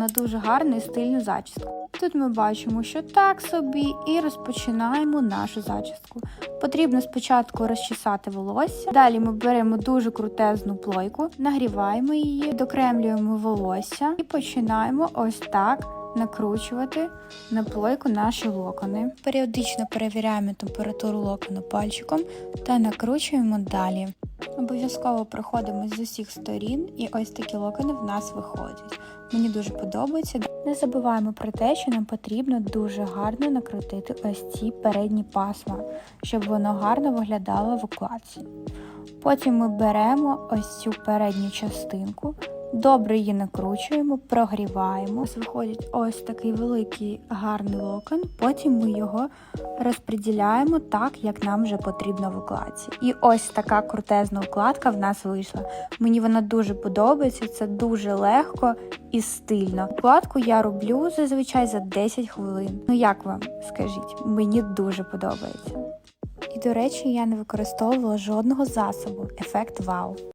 на дуже гарну і стильну зачіску. Тут ми бачимо, що так собі, і розпочинаємо нашу зачіску. Потрібно спочатку розчесати волосся. Далі ми беремо дуже крутезну плойку, нагріваємо її, докремлюємо волосся і починаємо ось так накручувати на плойку наші локони. Періодично перевіряємо температуру локону пальчиком та накручуємо далі. Обов'язково проходимо з усіх сторін, і ось такі локони в нас виходять. Мені дуже подобається. Не забуваємо про те, що нам потрібно дуже гарно накрутити ось ці передні пасма, щоб воно гарно виглядало в укладці. Потім ми беремо ось цю передню частинку, добре її накручуємо, прогріваємо. Ось виходить ось такий великий гарний локон. Потім ми його розподіляємо так, як нам вже потрібно в укладці. І ось така крутезна укладка в нас вийшла. Мені вона дуже подобається, це дуже легко і стильно. Укладку я роблю зазвичай за 10 хвилин. Ну як вам скажіть? Мені дуже подобається. І до речі, я не використовувала жодного засобу. Ефект вау.